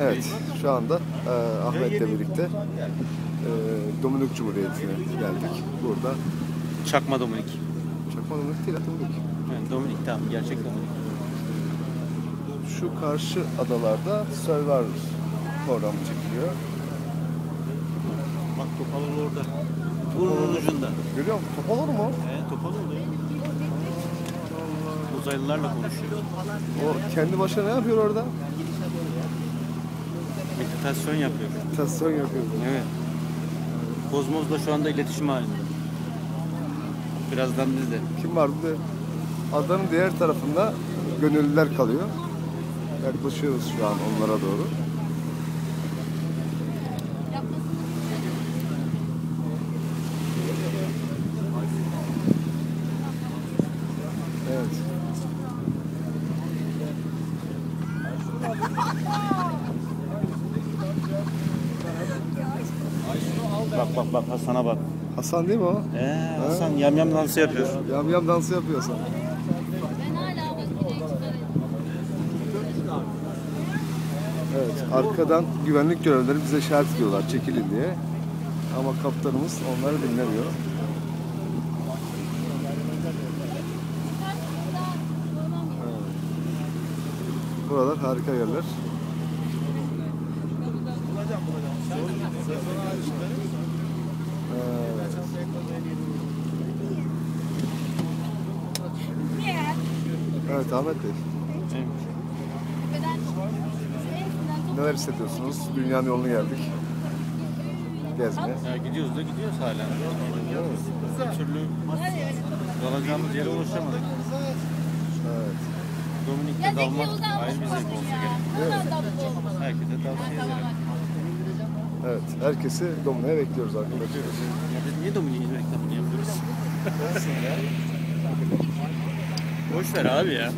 Evet, şu anda e, Ahmet'le birlikte e, Dominik Cumhuriyeti'ne geldik. Burada Çakma Dominik. Çakma Dominik değil, Dominik. Evet, Dominik tamam. Gerçek Dominik. Şu karşı adalarda Survivor programı çekiliyor. Bak Topaloğlu orada. Burnunun ucunda. Görüyor musun? Top olur mu? He, Topaloğlu ya. Uzaylılarla konuşuyor. O kendi başına ne yapıyor orada? Meditasyon yapıyor. Meditasyon yapıyor. Evet. Kozmos'la şu anda iletişim halinde. Birazdan biz de. Kim var bir de adanın diğer tarafında gönüllüler kalıyor. Yaklaşıyoruz şu an onlara doğru. Evet. Bak bak bak Hasan'a bak. Hasan değil mi o? Ee, Hasan yamyam dansı yapıyor. Yam yam dansı makineye çıkarıyorum. Evet, arkadan güvenlik görevlileri bize işaret ediyorlar çekilin diye. Ama kaptanımız onları dinlemiyor. Evet. Buralar harika yerler. Evet Ahmet Bey, neler hissediyorsunuz? Dünyanın yolunu geldik. Gezmeye. Ya gidiyoruz da gidiyoruz hala. Bir türlü kalacağımız yere ulaşamadık. Evet. Dominik'te kalmak ayrı bir zevk olsa gerek. Herkese tavsiye ederim. Evet, herkesi Domine'ye bekliyoruz arkadaşlar. Ya biz niye Dominik'in reklamını yapıyoruz? Boş ver abi ya.